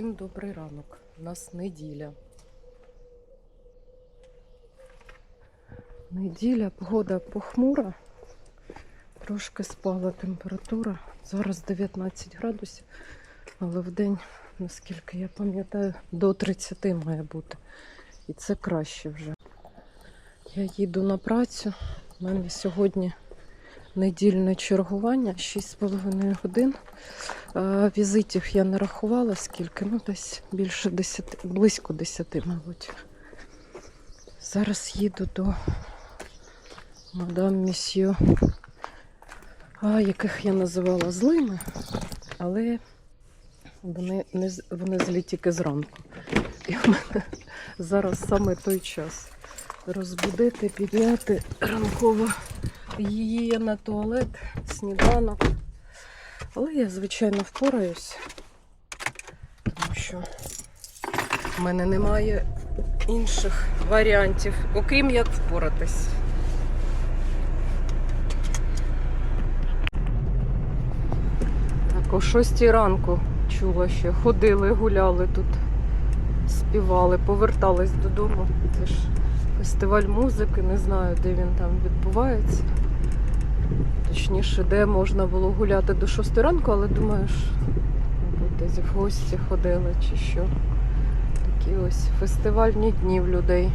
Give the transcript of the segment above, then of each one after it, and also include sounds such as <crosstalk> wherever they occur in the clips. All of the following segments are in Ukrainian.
Всім добрий ранок. У нас неділя. Неділя, погода похмура. Трошки спала температура. Зараз 19 градусів, але в день, наскільки я пам'ятаю, до 30 має бути. І це краще вже. Я їду на працю. У мене сьогодні недільне чергування, 6,5 годин. Е, Візитів я не рахувала скільки, ну десь більше 10, близько 10, мабуть. Зараз їду до мадам місьє, яких я називала злими, але вони, не, вони злі тільки зранку. І в мене зараз саме той час розбудити, підняти ранково її на туалет, сніданок. Але я, звичайно, впораюсь, тому що в мене немає інших варіантів, окрім як впоратись. Так, о 6 ранку чула ще. Ходили, гуляли тут, співали, повертались додому. Це ж фестиваль музики, не знаю, де він там відбувається. Точніше, де можна було гуляти до 6 ранку, але думаєш, мабуть, десь в гості ходили чи що. Такі ось фестивальні дні в людей.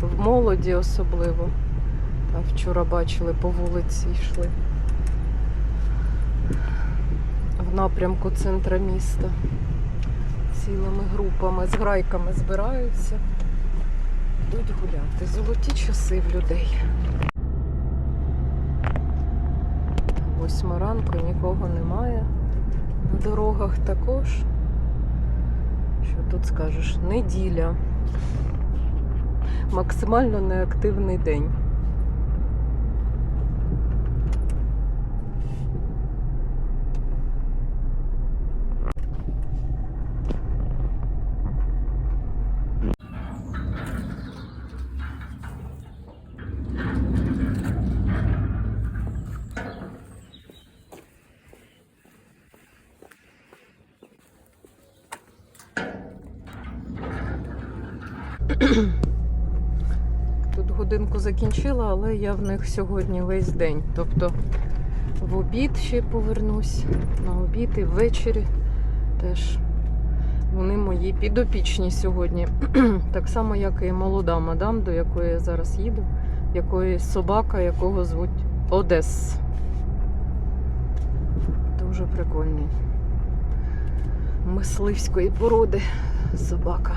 В молоді особливо. А вчора бачили по вулиці йшли. В напрямку центра міста. Цілими групами, з грайками збираються. Йдуть гуляти. Золоті часи в людей. Восьма ранку нікого немає. На дорогах також. Що тут скажеш? Неділя. Максимально неактивний день. Тут годинку закінчила, але я в них сьогодні весь день. Тобто в обід ще повернусь, на обід і ввечері теж. Вони мої підопічні сьогодні. <clears throat> так само, як і молода мадам, до якої я зараз їду, якої собака, якого звуть Одес. Дуже прикольний. Мисливської породи собака.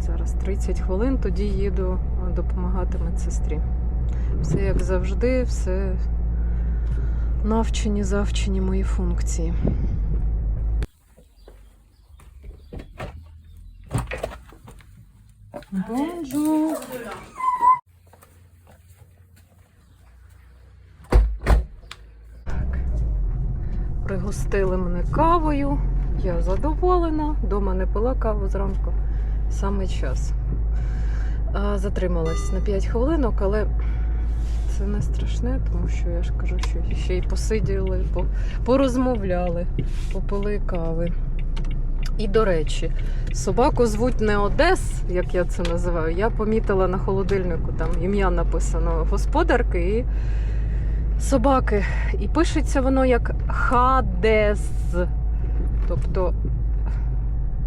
Зараз 30 хвилин, тоді їду допомагати медсестрі. Все як завжди, все навчені, завчені мої функції. Бонжур! Так. Пригостили мене кавою. Я задоволена. Дома не пила каву зранку. Саме час. Затрималась на 5 хвилинок, але це не страшне, тому що я ж кажу, що ще й посиділи, порозмовляли, попили кави. І до речі, собаку звуть не Одес, як я це називаю. Я помітила на холодильнику, там ім'я написано господарки і собаки. І пишеться воно як Хадес. Тобто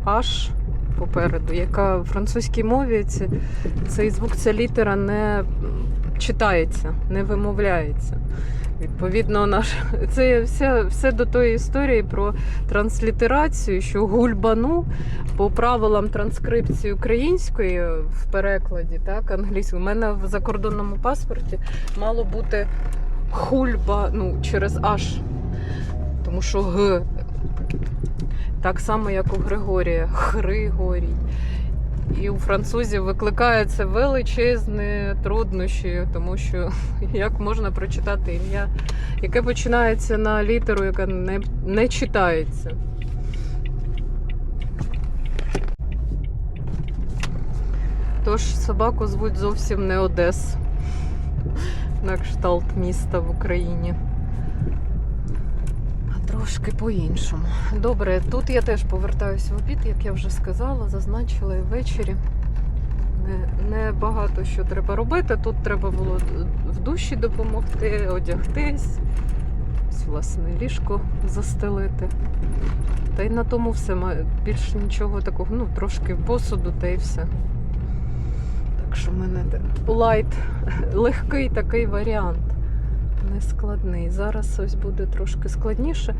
аж попереду, яка в французькій мові ці- цей звук, ця літера не читається, не вимовляється. Відповідно, наш <laughs> це все, все до тої історії про транслітерацію, що гульбану по правилам транскрипції української в перекладі, так, англійською. У мене в закордонному паспорті мало бути хульба, ну, через аж, тому що г так само, як у Григорія, Григорій. І у французів викликає це величезні труднощі, тому що <laughs> як можна прочитати ім'я, яке починається на літеру, яка не, не читається. Тож собаку звуть зовсім не Одес, на кшталт міста в Україні. Трошки по-іншому. Добре, тут я теж повертаюся в обід, як я вже сказала, зазначила і ввечері. Не, не багато що треба робити. Тут треба було в душі допомогти, одягтись, власне, ліжко застелити. Та й на тому все. ма- Більш нічого такого, ну, трошки посуду, та й все. Так що в мене лайт, <laughs> легкий такий варіант. Не складний. Зараз ось буде трошки складніше,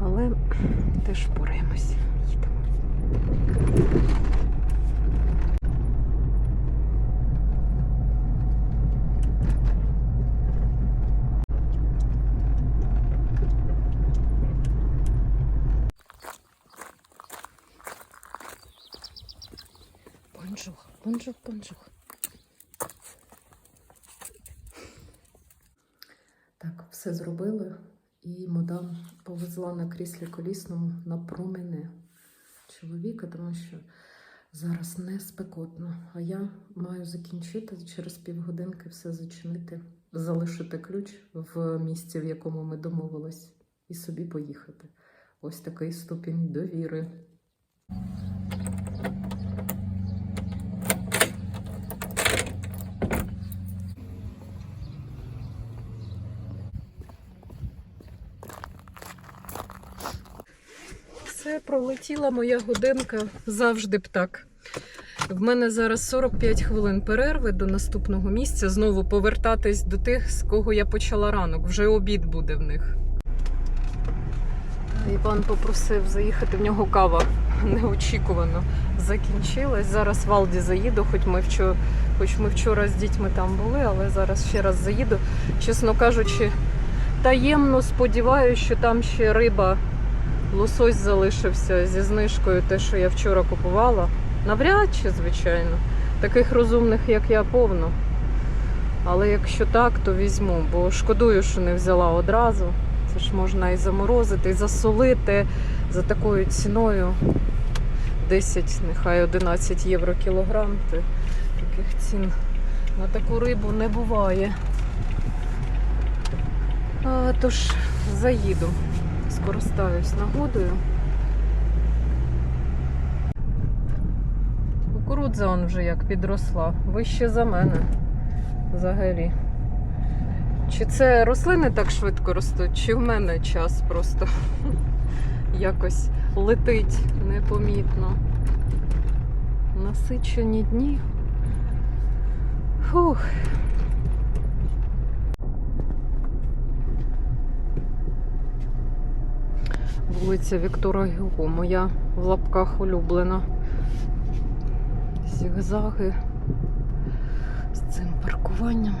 але теж впораємось. Їдемо. Бонжур, бонжур, бонжур. Так, все зробили, і мадам повезла на кріслі колісному на промене чоловіка, тому що зараз не спекотно. А я маю закінчити через півгодинки все зачинити, залишити ключ в місці, в якому ми домовились, і собі поїхати. Ось такий ступінь довіри. Все пролетіла моя годинка завжди б так. В мене зараз 45 хвилин перерви до наступного місця. Знову повертатись до тих, з кого я почала ранок. Вже обід буде в них. Іван попросив заїхати в нього кава неочікувано закінчилась. Зараз в Алді заїду, хоч ми вчора, хоч ми вчора з дітьми там були, але зараз ще раз заїду. Чесно кажучи, таємно сподіваюся, що там ще риба лосось залишився зі знижкою, те, що я вчора купувала. Навряд чи, звичайно. Таких розумних, як я, повно. Але якщо так, то візьму, бо шкодую, що не взяла одразу. Це ж можна і заморозити, і засолити за такою ціною. 10, нехай 11 євро кілограм. То таких цін на таку рибу не буває. А, тож заїду скористаюсь нагодою. Кукурудза он вже як підросла, вище за мене взагалі. Чи це рослини так швидко ростуть, чи в мене час просто <laughs> якось летить непомітно. Насичені дні. Фух. Вулиця Віктора Гюго, моя в лапках улюблена. Зігзаги з цим паркуванням.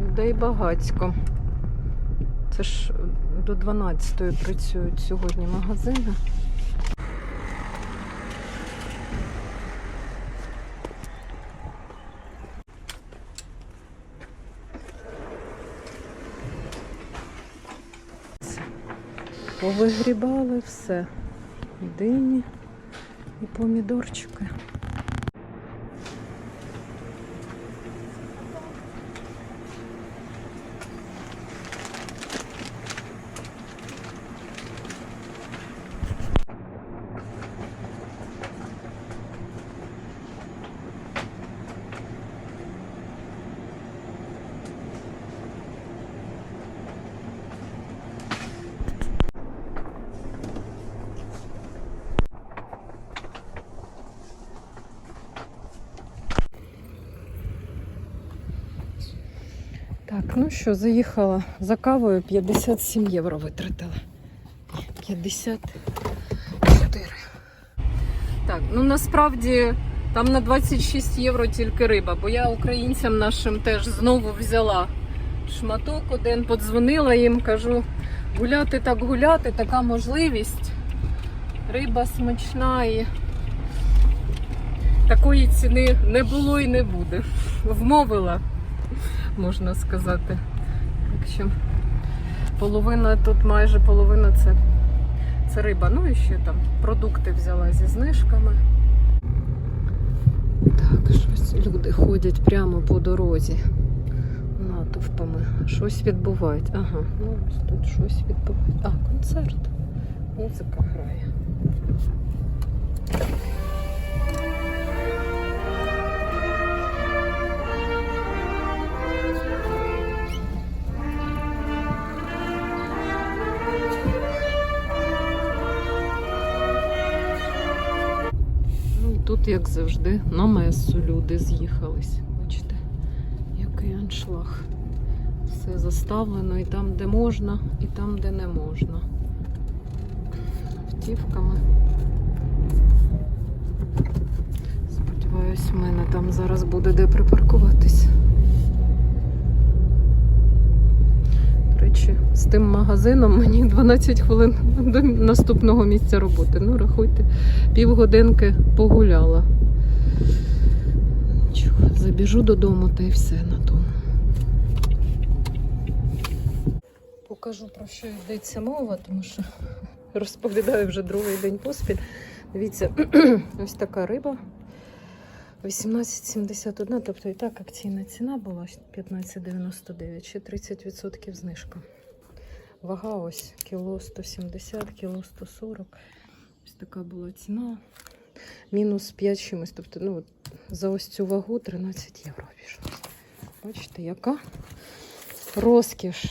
Людей багацько. Це ж до 12-ї працюють сьогодні магазини. Повигрібали все. Дині, і помідорчики. Так, ну що, заїхала за кавою 57 євро витратила. 54. Так, ну насправді там на 26 євро тільки риба, бо я українцям нашим теж знову взяла шматок один, подзвонила їм, кажу, гуляти так гуляти, така можливість. Риба смачна і такої ціни не було і не буде. Вмовила можна сказати. Так що Половина тут майже половина це, це риба. Ну і ще там продукти взяла зі знижками. Так, щось люди ходять прямо по дорозі натовпами. Щось відбувають. Ага, ну ось тут щось відбувають. А, концерт. Музика грає. Тут, як завжди, на месу люди з'їхались. Бачите, який аншлаг. Все заставлено і там, де можна, і там, де не можна. Автівками. Сподіваюсь, в мене там зараз буде де припаркуватись. До речі, з тим магазином мені 12 хвилин до наступного місця роботи. Ну, рахуйте, півгодинки погуляла. Нічого, забіжу додому та й все на тому. Покажу про що йдеться мова, тому що розповідаю вже другий день поспіль. Дивіться, <clears throat> ось така риба. 18,71, тобто і так акційна ціна була 15,99, ще 30% знижка. Вага ось кіло 170, кіло 140. Ось така була ціна. Мінус 5 чимось. Тобто, ну, за ось цю вагу 13 євро обійшлося. Бачите, яка розкіш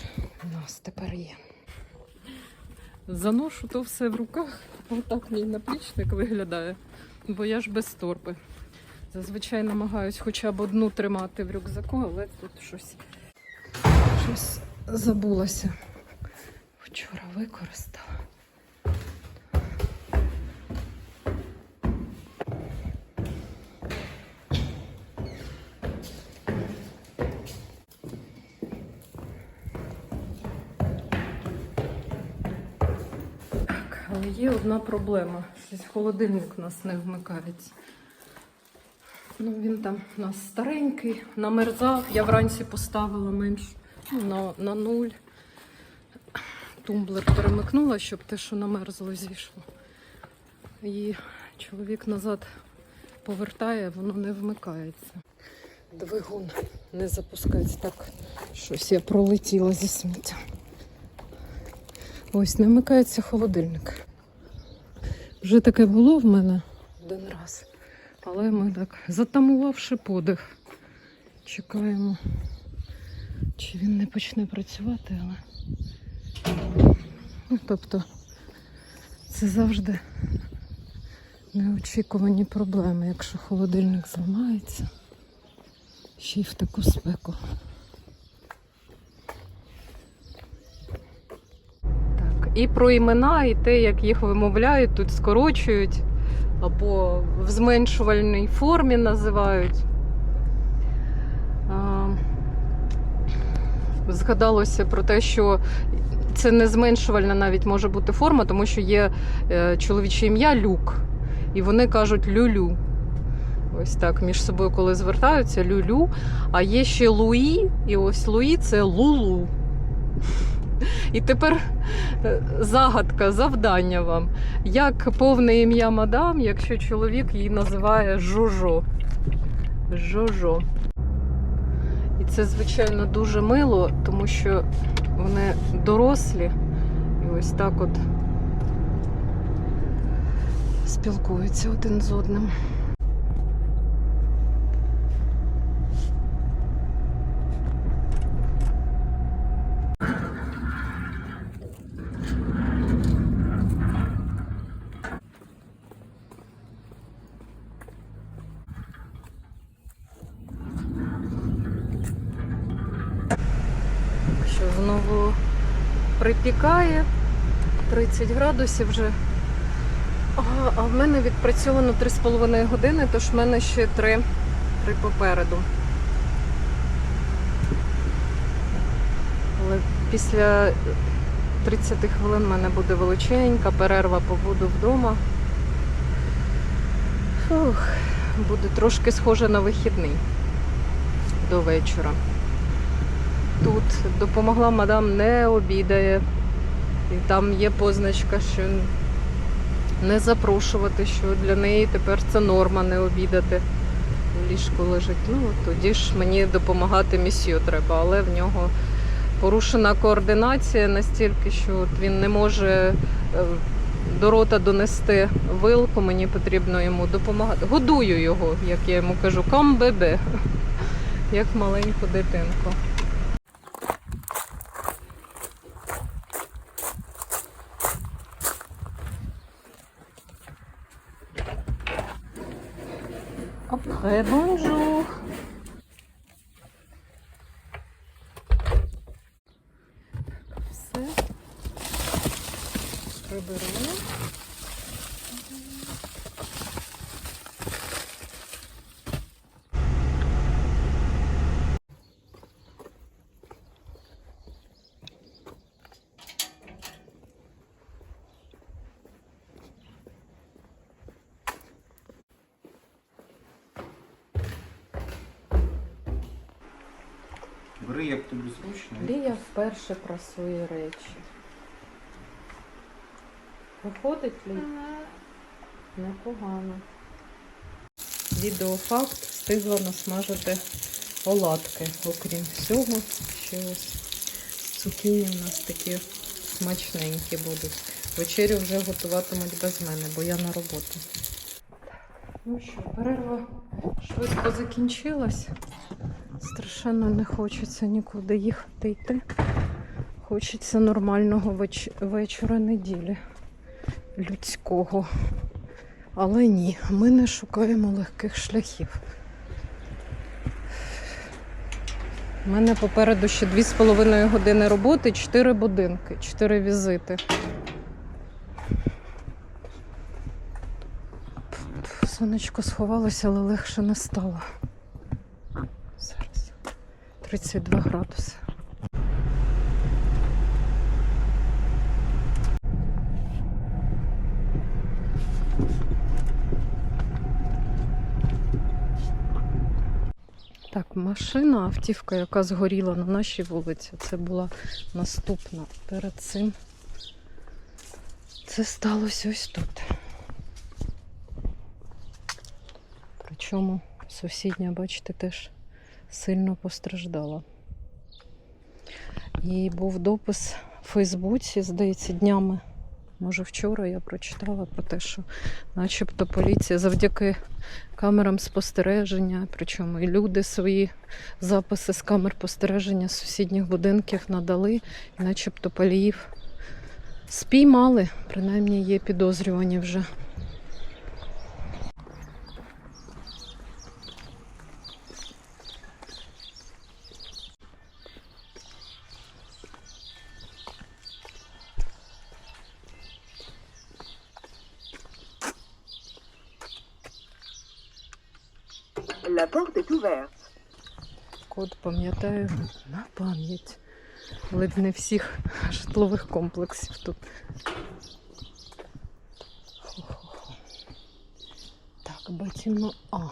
у нас тепер є. Заношу то все в руках. Отак мій наплічник виглядає, бо я ж без торби. Зазвичай намагаюсь хоча б одну тримати в рюкзаку, але тут щось, щось забулося. Вчора використала. Але є одна проблема. Щось холодильник у нас не вмикається. Ну, він там у нас старенький, намерзав. Я вранці поставила менш ну, на, на нуль. Тумблер перемикнула, щоб те, що намерзло, зійшло. І чоловік назад повертає, воно не вмикається. Двигун не запускається. Так, щось я пролетіла зі сміття. Ось, не вмикається холодильник. Вже таке було в мене один раз. Але ми так, затамувавши подих, чекаємо, чи він не почне працювати, але. Ну, тобто, це завжди неочікувані проблеми, якщо холодильник зламається, ще й в таку спеку. Так, і про імена, і те, як їх вимовляють, тут скорочують або в зменшувальній формі називають. Згадалося про те, що це не зменшувальна навіть може бути форма, тому що є е, чоловіче ім'я Люк, і вони кажуть люлю. Ось так між собою, коли звертаються, люлю. А є ще Луї, і ось Луї це Лулу. І тепер е, загадка, завдання вам. Як повне ім'я мадам, якщо чоловік її називає Жожо. Жожо. Це, звичайно, дуже мило, тому що вони дорослі і ось так от спілкуються один з одним. що знову припікає 30 градусів вже. А, а в мене відпрацьовано 3,5 години, тож в мене ще 3, 3 попереду. Але після 30 хвилин в мене буде величенька перерва, побуду вдома. Фух, буде трошки схоже на вихідний до вечора. тут. Допомогла мадам не обідає. І там є позначка, що не запрошувати, що для неї тепер це норма не обідати. В ліжку лежить. Ну, тоді ж мені допомагати місію треба, але в нього порушена координація настільки, що він не може е, до рота донести вилку, мені потрібно йому допомагати. Годую його, як я йому кажу, кам бебе, <laughs> як маленьку дитинку. Приберемо. Бери, як тобі зручно. Лія вперше прасує речі. Виходить Лі? Непогано. Відеофакт встигла насмажити оладки. Окрім всього, ще ось цукіні у нас такі смачненькі будуть. Вечерю вже готуватимуть без мене, бо я на роботу. Ну що, перерва швидко закінчилась. Страшенно не хочеться нікуди їхати йти. Хочеться нормального веч... вечора неділі людського. Але ні, ми не шукаємо легких шляхів. У мене попереду ще 2,5 години роботи, 4 будинки, 4 візити. Сонечко сховалося, але легше не стало. Зараз 32 градуси. Так, машина, автівка, яка згоріла на нашій вулиці, це була наступна. Перед цим це сталося ось тут. Причому сусідня, бачите, теж сильно постраждала. І був допис в Фейсбуці, здається, днями. Може, вчора я прочитала про те, що начебто поліція завдяки камерам спостереження, причому і люди свої записи з камер спостереження з сусідніх будинків надали, і начебто паліїв спіймали, принаймні є підозрювані вже. La porte est ouverte. Код пам'ятаю на пам'ять. Ледь не всіх житлових комплексів тут. Хо-хо-хо. Так, бачимо А.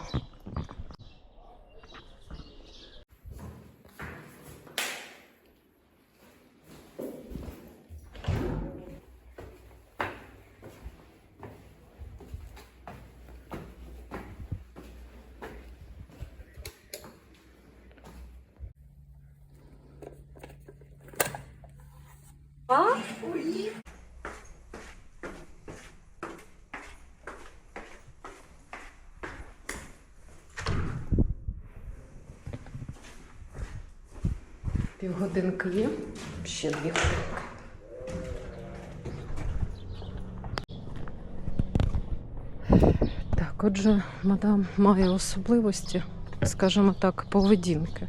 Півгодинки є. Ще дві годинки. Так, отже, мадам має особливості, скажімо так, поведінки.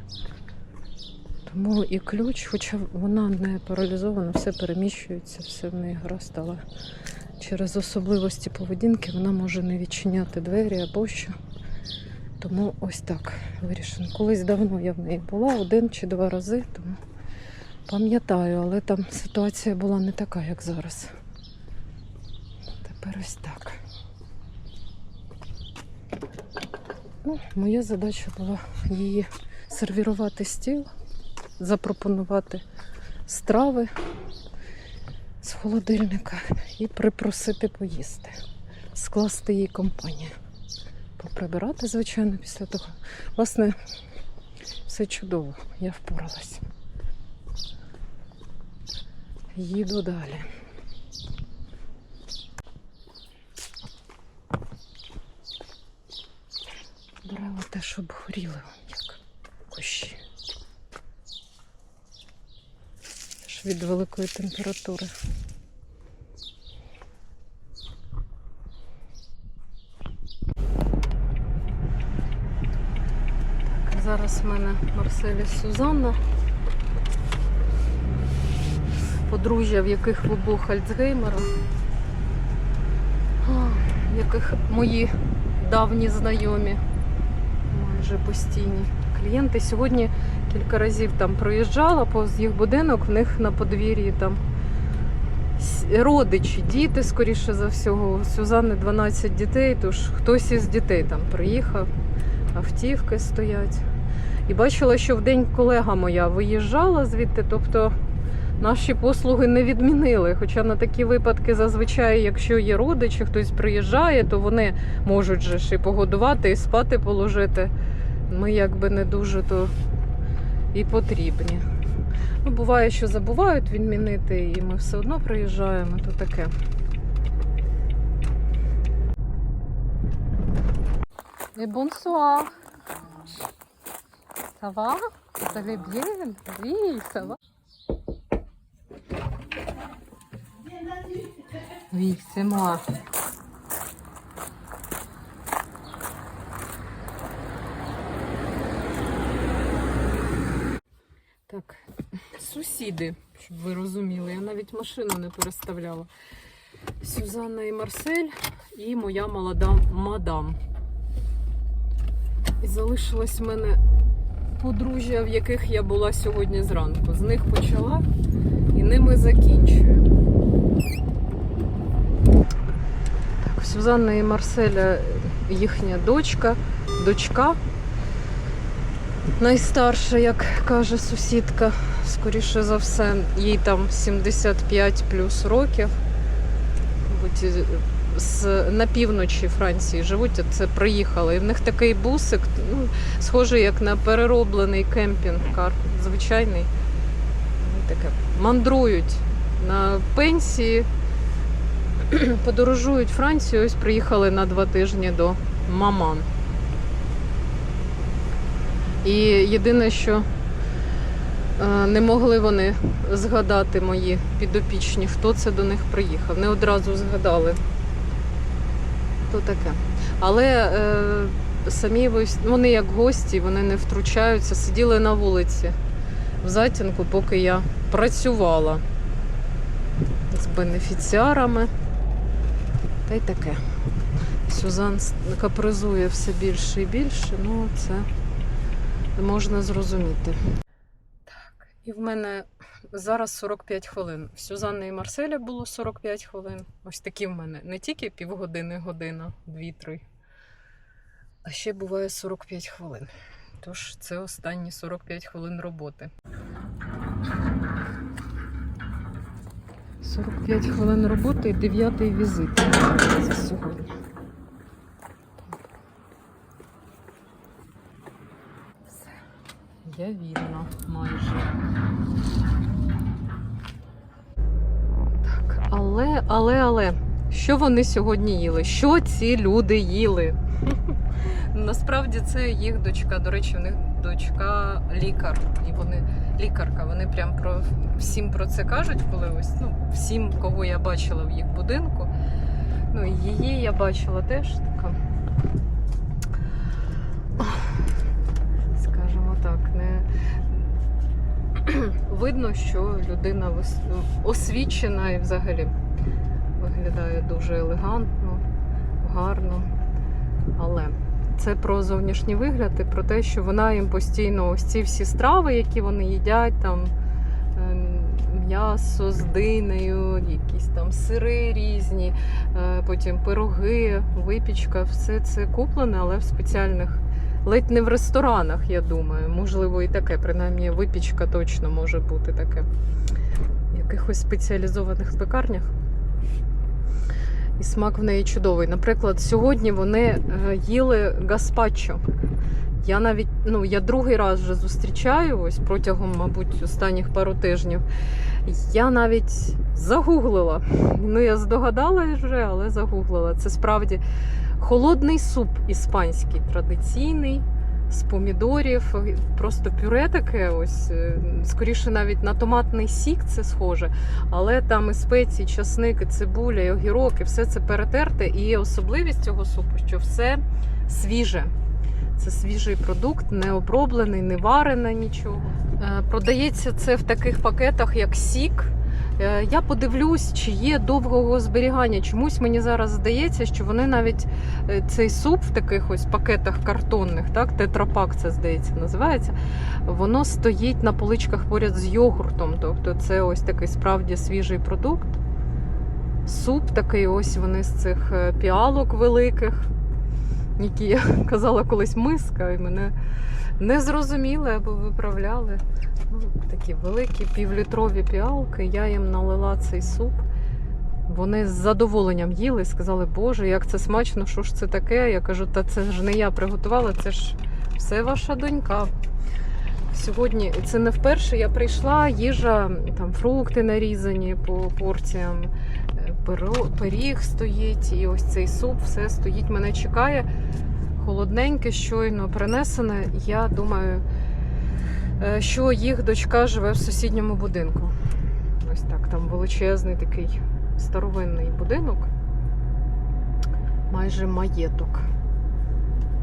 Тому і ключ, хоча вона не паралізована, все переміщується, все в неї гаразд, але через особливості поведінки вона може не відчиняти двері або що. Тому ось так вирішено. Колись давно я в неї була один чи два рази, тому пам'ятаю, але там ситуація була не така, як зараз. Тепер ось так. Ну, моя задача була її сервірувати стіл запропонувати страви з холодильника і припросити поїсти, скласти їй компанію. Поприбирати, звичайно, після того. Власне, все чудово, я впоралась. Їду далі. Дерева теж обгоріли як кущі. Теж від великої температури. Так, зараз в мене Марселі Сузанна. Подружжя, в яких вибух Альцгеймера, а, в яких мої давні знайомі, майже постійні клієнти. Сьогодні кілька разів там проїжджала повз їх будинок, в них на подвір'ї там родичі, діти, скоріше за всього. У Сюзанни 12 дітей, тож хтось із дітей там приїхав, автівки стоять. І бачила, що в день колега моя виїжджала звідти, тобто наші послуги не відмінили. Хоча на такі випадки зазвичай, якщо є родичі, хтось приїжджає, то вони можуть же ж і погодувати, і спати положити. Ми якби не дуже то і потрібні. Ну, буває, що забувають відмінити, і ми все одно приїжджаємо, то таке. Et bonsoir. Ça va Vous. Oui, c'est moi. Так, сусіди, щоб ви розуміли, я навіть машину не переставляла. Сюзанна і Марсель і моя молода мадам. І залишилось в мене подружжя, в яких я була сьогодні зранку. З них почала ними закінчую. Так, Сюзанна і Марселя їхня дочка, дочка. Найстарша, як каже сусідка, скоріше за все, їй там 75 плюс років. На півночі Франції живуть, а це приїхали. І в них такий бусик, ну, схожий як на перероблений кемпінг-кар, звичайний. Таке мандрують на пенсії, <clears throat> подорожують Францію. Ось приїхали на два тижні до Маман. І єдине, що е, не могли вони згадати мої підопічні, хто це до них приїхав. Не одразу згадали. То таке. Але е, самі вони як гості, вони не втручаються, сиділи на вулиці в затінку, поки я працювала з бенефіціарами. Та й таке. Сюзан капризує все більше і більше, ну це можна зрозуміти. Так, і в мене зараз 45 хвилин. В Сюзанни і Марселя було 45 хвилин. Ось такі в мене не тільки півгодини, година, дві-три. А ще буває 45 хвилин. Тож це останні 45 хвилин роботи. 45 хвилин роботи і дев'ятий візит за сьогодні. Все. Я вільна майже. Так, але, але, але, що вони сьогодні їли? Що ці люди їли? Насправді це їх дочка. До речі, у них дочка лікар. І вони лікарка. Вони прям про всім про це кажуть, коли ось ну, всім, кого я бачила в їх будинку. Ну, її я бачила теж така. Скажімо так, не <clears throat> видно, що людина освічена і взагалі виглядає дуже елегантно, гарно. Але це про зовнішній вигляд і про те, що вона їм постійно ось ці всі страви, які вони їдять, там ем, м'ясо з динею, якісь там сири різні, е, потім пироги, випічка, все це куплене, але в спеціальних ледь не в ресторанах, я думаю. Можливо, і таке, принаймні, випічка точно може бути таке. В якихось спеціалізованих пекарнях. І смак в неї чудовий. Наприклад, сьогодні вони е, їли гаспачо. Я навіть, ну, я другий раз вже зустрічаю ось протягом, мабуть, останніх пару тижнів. Я навіть загуглила. Ну, я здогадалась вже, але загуглила. Це справді холодний суп іспанський, традиційний, з помідорів, просто пюре таке, ось, е, скоріше навіть на томатний сік це схоже. Але там і спеції, часник, і цибуля, і огірок, і все це перетерте. І особливість цього супу, що все свіже. Це свіжий продукт, не оброблений, не варене нічого. Е, Продається це в таких пакетах, як сік. Е, Я подивлюсь, чи є довгого зберігання. Чомусь мені зараз здається, що вони навіть е, цей суп в таких ось пакетах картонних, так, тетрапак це здається називається. Воно стоїть на поличках поряд з йогуртом. Тобто це ось такий справді свіжий продукт. Суп такий, ось вони з цих е, піалок великих, які я <laughs> казала колись миска, і мене не зрозуміли або виправляли. Ну, такі великі півлітрові піалки. Я їм налила цей суп. Вони з задоволенням їли, і сказали, Боже, як це смачно, що ж це таке? Я кажу, та це ж не я приготувала, це ж все ваша донька. Сьогодні це не вперше я прийшла, їжа, там фрукти нарізані по порціям, пиріг стоїть, і ось цей суп, все стоїть, мене чекає. Холодненьке, щойно принесене. Я думаю, що їх дочка живе в сусідньому будинку. Ось так, там величезний такий старовинний будинок, майже маєток.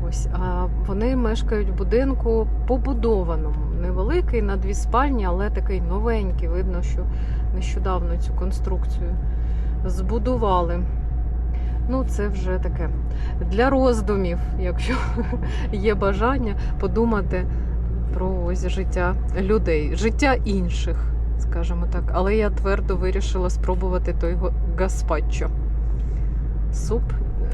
Ось, а вони мешкають в будинку побудованому. Невеликий на дві спальні, але такий новенький. Видно, що нещодавно цю конструкцію збудували. Ну, це вже таке для роздумів, якщо <laughs> є бажання подумати про ось життя людей, життя інших, скажімо так. Але я твердо вирішила спробувати той гаспачо. Суп.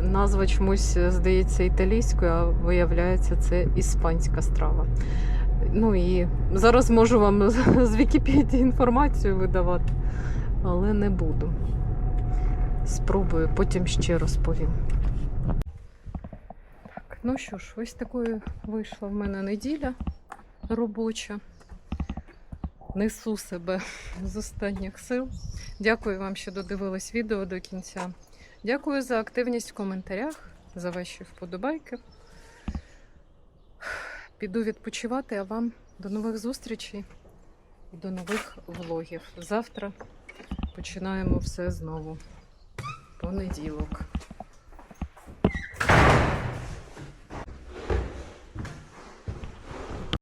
Назва чомусь здається італійською, а виявляється, це іспанська страва. Ну і зараз можу вам з Вікіпедії інформацію видавати, але не буду. Спробую, потім ще розповім. Так, ну що ж, ось такою вийшла в мене неділя робоча. Несу себе з останніх сил. Дякую вам, що додивились відео до кінця. Дякую за активність в коментарях, за ваші вподобайки. Піду відпочивати, а вам до нових зустрічей і до нових влогів. Завтра починаємо все знову. Понеділок.